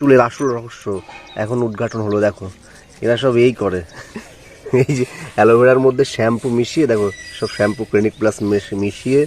চুলের আসল রহস্য এখন উদ্ঘাটন হলো দেখো। এরা সব এই করে। এই যে অ্যালোভেরার মধ্যে শ্যাম্পু মিশিয়ে দেখো সব শ্যাম্পু ক্লিনিক প্লাস মিশিয়ে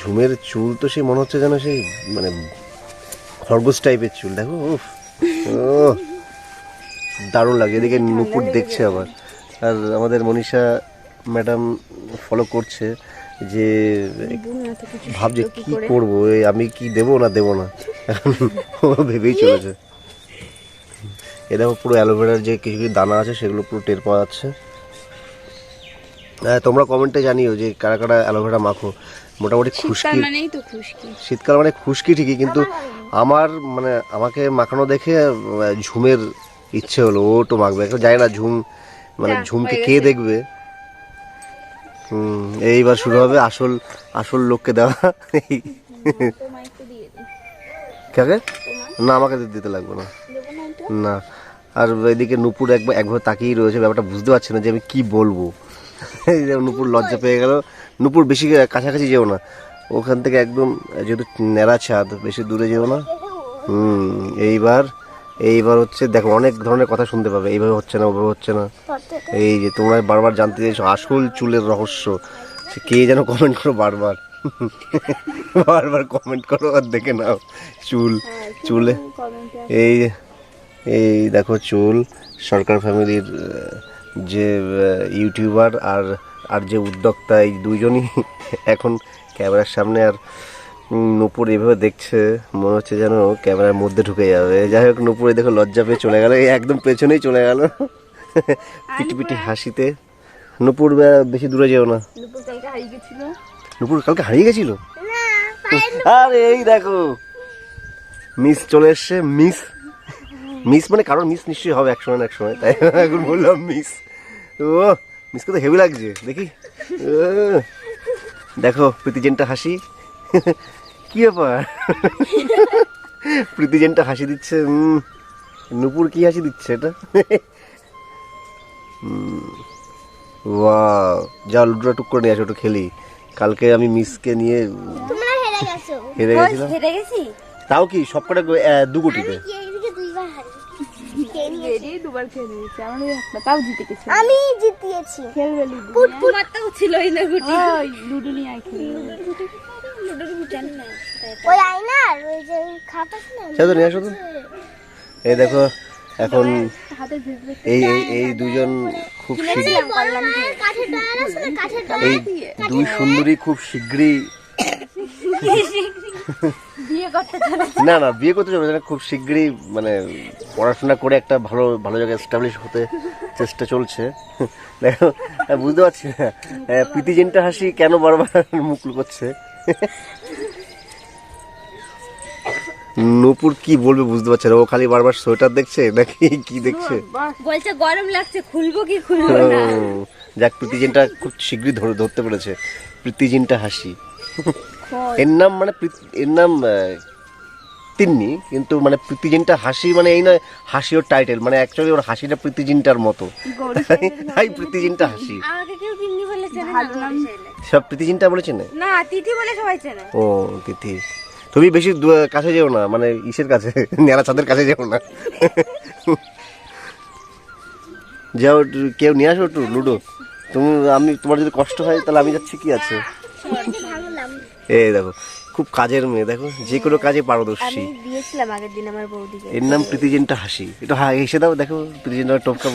ঝুমের চুল তো সেই মনে হচ্ছে যেন সেই মানে খরগোশ টাইপের চুল দেখো উফ দারুণ লাগে। এদিকে নুপুর দেখছে আবার। আর আমাদের মনীষা ম্যাডাম ফলো করছে। যে ভাবছে কি করব আমি কি দেবো না দেবো না? ও ভেবেই চলেছে। এ দেখো পুরো অ্যালোভেরার যে কিছু কিছু দানা আছে সেগুলো পুরো টের পাওয়া যাচ্ছে। হ্যাঁ, তোমরা কমেন্টে জানিও যে কারা কারা অ্যালোভেরা মাখো। মোটামুটি খুশকি। শীতকাল মানে খুশকি ঠিকই কিন্তু আমার মানে আমাকে মাখানো দেখে ঝুমের ইচ্ছে হলো ও তো মাখবে। এখন জানি না ঝুম মানে ঝুমকে কে দেখবে। হুম, এইবার শুরু হবে আসল আসল লোককে দেওয়া। কাকে? না, আমাকে দিতে লাগবে না। না, আর এদিকে নুপুর একবার একবার তাকিয়েই রয়েছে, ব্যাপারটা বুঝতে পারছে না যে আমি কি বলব। নুপুর লজ্জা পেয়ে গেল। নুপুর বেশি কাছাকাছি যেও না। ওখান থেকে একদম, যেহেতু ন্যাড়া ছাদ, বেশি দূরে যেও না। হুম, এইবার এইবার হচ্ছে, দেখো, অনেক ধরনের কথা শুনতে পাবে। এইভাবে হচ্ছে না, ওভাবে হচ্ছে না। এই যে, তোমরা বারবার জানতে চাইছো আসল চুলের রহস্য। কে যেন কমেন্ট করো বারবার। বারবার কমেন্ট করো আর দেখে নাও, চুল। চুলে এই এই দেখো, চুল। সরকার ফ্যামিলির যে ইউটিউবার আর আর যে উদ্যোক্তা, এই দুইজনই এখন ক্যামেরার সামনে আর নূপুর এভাবে দেখছে মনে হচ্ছে যেন ক্যামেরার মধ্যে ঢুকে যাবে। যাই হোক নূপুর দেখো লজ্জা পেয়ে চলে গেল একদম পেছনেই চলে গেল। পিটি পিটি হাসিতে। নূপুর বেশি দূরে যেও না। নূপুর কালকে হারিয়ে গেছিল। আরে এই দেখো। মিস চলে এসছে মিস। মিস মানে কারোর মিস নিশ্চয়ই হবে এক সময় এক সময় তাই এখন বললাম মিস। ও মিসকে তো হেভি লাগছে দেখি। দেখো প্রীতিজেনটা হাসি। কি ব্যাপার? প্রীতিজেনটা হাসি দিচ্ছে উম, নুপুর কি হাসি দিচ্ছে এটা? ওয়াও যা লুডোটা টুক করে নিয়ে আসো একটু খেলি। কালকে আমি মিসকে নিয়ে হেরে গেছিলাম। গেছি? তাও কি সবকটা দু গুটিতে কি এইদিকে দুইবার হারিয়েছি খেয়ে নিয়েছি। হেরে দুবার খেয়ে নিয়েছে। আমার ওই একটা তাও জিতে গেছে। আমি জিতিয়েছি। খেলবে লুডু। আমার তো ছিলই না গুটি। লুডু নিয়ে আয় খেলবে। ওই আয়নার ওই যে খাপ আছে না সে নিয়ে আসো তো। এই দেখো এখন এই এই এই দুজন খুব এই দুই সুন্দরী খুব শীঘ্রই বিয়ে করতে চলে না না বিয়ে করতে যাবে না খুব শীঘ্রই মানে পড়াশোনা করে একটা ভালো ভালো জায়গায় এস্টাবলিশ হতে চেষ্টা চলছে। দেখো বুঝতে পারছি না। প্রীতিজেনটা হাসি কেন বারবার মুখ লুকোচ্ছে? নূপুর কি বলবে বুঝতে পারছে না। ও খালি বারবার সোয়েটার দেখছে নাকি কি দেখছে? বলছে গরম লাগছে খুলবো কি খুলবো না? যাক প্রীতিজিনটা খুব শীঘ্রই ধরে ধরতে পেরেছে। প্রীতিজিনটা হাসি। এর নাম মানে এর নাম তিন্নি কিন্তু মানে প্রীতিজিনটা হাসি মানে এই নয় হাসি ওর টাইটেল মানে অ্যাকচুয়ালি ওর হাসিটা প্রীতিজিনটার মতো। তাই প্রীতিজিনটা হাসি। সব প্রীতিজিনটা বলেছে না না তিথি বলে সবাই চেনে। ও তিথি। তুমি বেশি কাছে যেও না মানে ইসের কাছে নেড়া চাঁদের কাছে যেও না। যাও একটু কেউ নিয়ে আসো একটু লুডো। তুমি আমি তোমার যদি কষ্ট হয় তাহলে আমি যাচ্ছি কি আছে? এই দেখো খুব কাজের মেয়ে দেখো যে কোনো কাজে পারদর্শী। দিয়েছিলাম আগের দিন আমার বৌদিকে। এর নাম প্রীতিজেনটা হাসি। একটু হা হেসে দাও দেখো প্রীতিজেনটা টপকা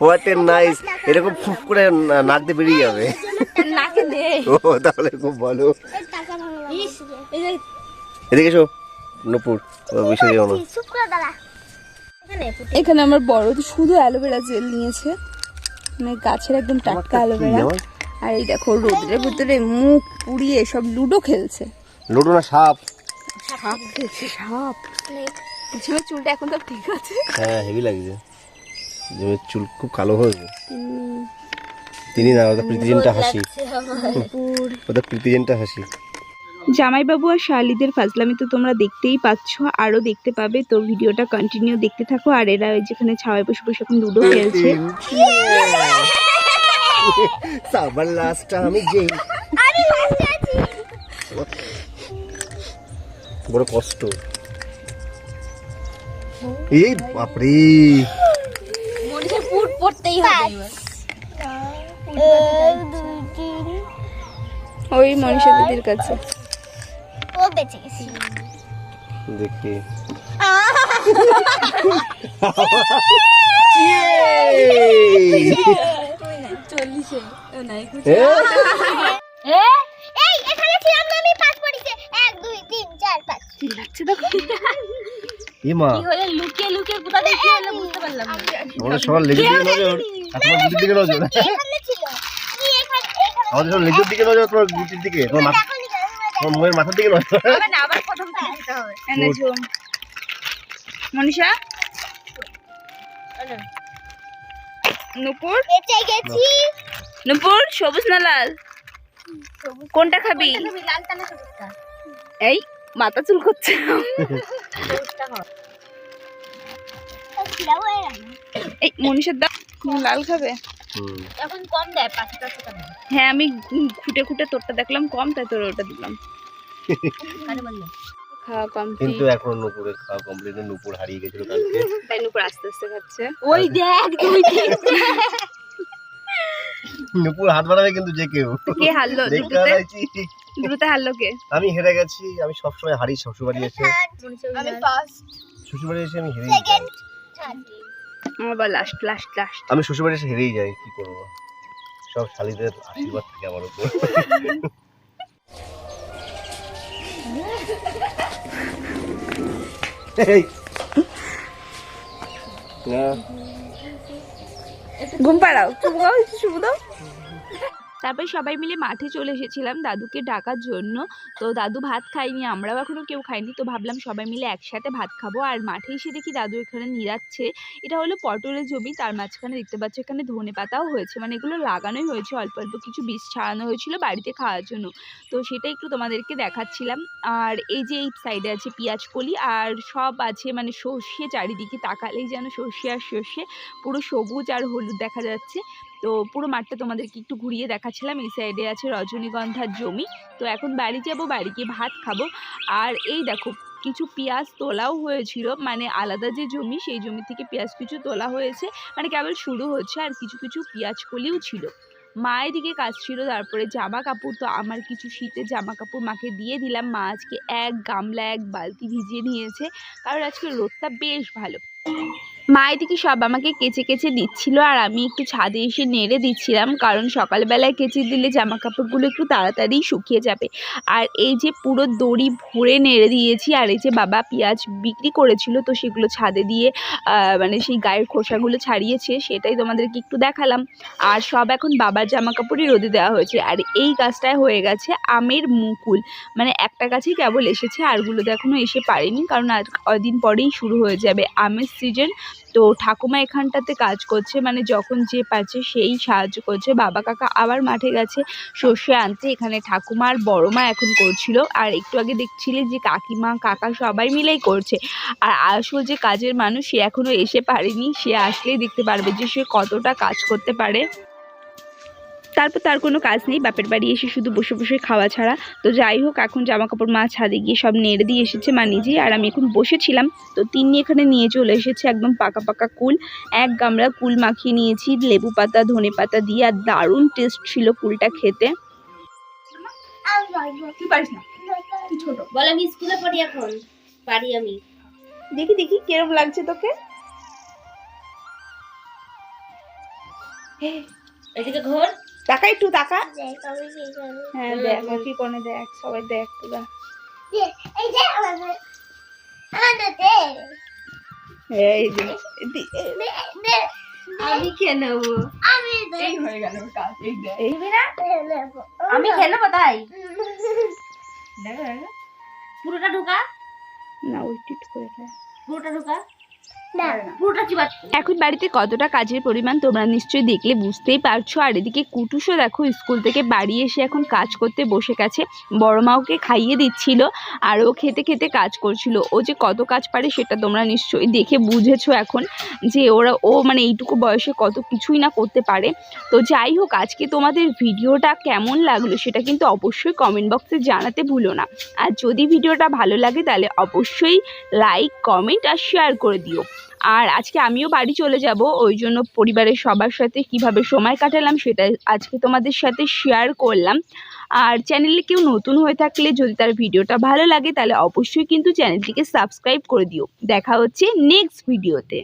হোয়াট এ নাইস এরকম ফুফ করে নাক দিয়ে বেরিয়ে যাবে। নাকে ও তাহলে খুব ভালো। এদিকে এসো নপুর যেও না দাঁড়া এখানে এখানে আমার বড় তো শুধু অ্যালোভেরা জেল নিয়েছে। মানে গাছের একদম টাটকা অ্যালোভেরা? আর এই দেখো রোদ্রের ভিতরে মুখ পুড়িয়ে সব লুডো খেলছে। লুডো না সাপ? সাপ খেলছে সাপ। পিছনের চুলটা এখন তো ঠিক আছে। হ্যাঁ হেভি লাগছে। জমির চুল খুব কালো হয়েছে। তিনি না ওটা প্রীতিজেনটা হাসি। ওটা প্রীতিজেনটা হাসি। জামাইবাবু আর শালিদের ফাজলামি তো তোমরা দেখতেই পাচ্ছ আরও দেখতে পাবে। তো ভিডিওটা কন্টিনিউ দেখতে থাকো। আর এরা ওই যেখানে ছাওয়ায় বসে বসে এখন লুডো খেলছে। সাবার লাস্টটা আমি যেই আমি লাস্টে আছি। বড় কষ্ট। এই বাপরে। মনীষের পুট পড়তেই হবে ওই মনীষা দিদির কাছে। ও বেঁচে গেছি। দেখি। চল্লিশে। নাই এই এখানে ছিলাম না আমি পাঁচ পড়িছে। এক দুই তিন চার পাঁচ। চিল্লাচ্ছে দেখো এ কি হলে লুকিয়ে লুকিয়ে কোথা থেকে হলে বুঝতে পারলাম না। সবার লেজের দিকে নজর তোমার গুটির দিকে নজর এখানে ছিল। আমি এখানে এখানে আমাদের সবার লেজের দিকে নজর তোমার গুটির দিকে? তোমার মাথা তোমার মাথার দিকে নজর। না আবার প্রথম থেকে দিতে হবে। মনীষা? নুপুর? বেঁচে গেছি। নুপুর সবুজ না লাল? কোনটা খাবি? এই মাথা চুল করছে। হয়ে এই মনীষার দাও লাল খাবে? এখন কম দেয় পাঁচ হ্যাঁ আমি খুঁটে খুঁটে তোরটা দেখলাম কম তাই তোর ওটা দিলাম। খাওয়া কম কিন্তু এখন নুপুরের খাওয়া কমপ্লিট নুপুর হারিয়ে গেছিল কালকে। তাই নুপুর আস্তে আস্তে খাচ্ছে। ওই দেখ দুই নুপুর হাত বাড়াবে কিন্তু যে কেউ। কে হারলো? হারলো কে? আমি হেরে গেছি আমি সবসময় হারি শ্বশুরবাড়ি এসে। আমি ফার্স্ট শ্বশুরবাড়ি এসে আমি হেরেই যাই। আমার বা লাস্ট লাস্ট লাস্ট আমি শ্বশুরবাড়ি এসে হেরেই যাই কি করব? সব শালিদের আশীর্বাদ থাকে আমার উপর। ঘুম পাড়াও। চুপ দাও একটু চুপ দাও। তারপরে সবাই মিলে মাঠে চলে এসেছিলাম দাদুকে ডাকার জন্য। তো দাদু ভাত খায়নি, আমরাও এখনও কেউ খাইনি। তো ভাবলাম সবাই মিলে একসাথে ভাত খাব। আর মাঠে এসে দেখি দাদু এখানে নিরাচ্ছে। এটা হলো পটলের জমি, তার মাঝখানে দেখতে পাচ্ছ এখানে ধনে পাতাও হয়েছে। মানে এগুলো লাগানোই হয়েছে, অল্প অল্প কিছু বীজ ছাড়ানো হয়েছিল বাড়িতে খাওয়ার জন্য। তো সেটা একটু তোমাদেরকে দেখাচ্ছিলাম। আর এই যে এই সাইডে আছে পেঁয়াজ কলি, আর সব আছে মানে সর্ষে চারিদিকে। তাকালেই যেন সর্ষে আর সর্ষে পুরো সবুজ আর হলুদ দেখা যাচ্ছে। তো পুরো মাঠটা তোমাদেরকে একটু ঘুরিয়ে দেখাচ্ছিলাম। এই সাইডে আছে রজনীগন্ধার জমি। তো এখন বাড়ি যাব, বাড়ি গিয়ে ভাত খাব। আর এই দেখো, কিছু পেঁয়াজ তোলাও হয়েছিল। মানে আলাদা যে জমি, সেই জমি থেকে পেঁয়াজ কিছু তোলা হয়েছে। মানে কেবল শুরু হচ্ছে আর কিছু কিছু পেঁয়াজ কলিও ছিল। মা এদিকে কাজ ছিল তারপরে জামা কাপড় তো আমার কিছু শীতের জামা কাপড় মাকে দিয়ে দিলাম। মা আজকে এক গামলা, এক বালতি ভিজিয়ে নিয়েছে। কারণ আজকে রোদটা বেশ ভালো। মা এদিকে সব আমাকে কেচে কেচে দিচ্ছিল আর আমি একটু ছাদে এসে নেড়ে দিচ্ছিলাম, কারণ সকালবেলায় কেচে দিলে জামা কাপড়গুলো একটু তাড়াতাড়ি শুকিয়ে যাবে। আর এই যে পুরো দড়ি ভরে নেড়ে দিয়েছি, আর এই যে বাবা পেঁয়াজ বিক্রি করেছিল, তো সেগুলো ছাদে দিয়ে মানে সেই গায়ের খোসাগুলো ছাড়িয়েছে, সেটাই তোমাদেরকে একটু দেখালাম। আর সব এখন বাবার জামা কাপড়ই রোদে দেওয়া হয়েছে। আর এই গাছটায় হয়ে গেছে আমের মুকুল। মানে একটা গাছই কেবল এসেছে আরগুলো তো এখনও এসে পারেনি, কারণ আর কদিন পরেই শুরু হয়ে যাবে আমের সিজন তো ঠাকুমা এখানটাতে কাজ করছে মানে যখন যে পারছে সেই সাহায্য করছে। বাবা কাকা আবার মাঠে গেছে, সর্ষে আনতে। এখানে ঠাকুমা আর বড় মা এখন করছিল। আর একটু আগে দেখছিলে যে কাকিমা, কাকা সবাই মিলেই করছে। আর আসল যে কাজের মানুষ, সে এখনও এসে পারেনি। সে আসলেই দেখতে পারবে যে সে কতটা কাজ করতে পারে। তারপর তার কোনো কাজ নেই বাপের বাড়ি এসে শুধু বসে বসে খাওয়া ছাড়া। তো যাই হোক এখন জামা কাপড় মা ছাদে গিয়ে সব নেড়ে দিয়ে এসেছে মা নিজেই আর আমি এখন বসেছিলাম। তো তিনি এখানে নিয়ে চলে এসেছে একদম পাকা পাকা কুল। এক গামলা কুল মাখিয়ে নিয়েছি লেবু পাতা ধনে পাতা দিয়ে আর দারুণ টেস্ট ছিল কুলটা খেতে। তুই পারিস না তুই ছোট। বল আমি স্কুলে পড়ি এখন। পারি আমি। দেখি দেখি কিরম লাগছে তোকে? এদিকে ঘর। টাকা একটু টাকা আমি কি হ্যাঁ দেখ কি কোনে দেখ সবাই দেখ তোরা এই আমি খেয়ে নেব। আমি হয়ে। আমি খেয়ে নেব তাই? পুরোটা ঢোকা। না ওই টিট করে পুরোটা ঢোকা। এখন বাড়িতে কতটা কাজের পরিমাণ তোমরা নিশ্চয়ই দেখলে বুঝতেই পারছ। আর এদিকে কুটুসও দেখো স্কুল থেকে বাড়ি এসে এখন কাজ করতে বসে গেছে। বড় মা ওকে খাইয়ে দিচ্ছিল আর ও খেতে খেতে কাজ করছিল। ও যে কত কাজ পারে সেটা তোমরা নিশ্চয়ই দেখে বুঝেছ এখন যে ওরা ও মানে এইটুকু বয়সে কত কিছুই না করতে পারে। তো যাই হোক আজকে তোমাদের ভিডিওটা কেমন লাগল সেটা কিন্তু অবশ্যই কমেন্ট বক্সে জানাতে ভুলো না। আর যদি ভিডিওটা ভালো লাগে তাহলে অবশ্যই লাইক কমেন্ট আর শেয়ার করে দিও। আর আজকে আমিও বাড়ি চলে যাব, ওই জন্য পরিবারের সবার সাথে কীভাবে সময় কাটালাম সেটা আজকে তোমাদের সাথে শেয়ার করলাম। আর চ্যানেলে কেউ নতুন হয়ে থাকলে যদি তার ভিডিওটা ভালো লাগে, তাহলে অবশ্যই কিন্তু চ্যানেলটিকে সাবস্ক্রাইব করে দিও। দেখা হচ্ছে নেক্সট ভিডিওতে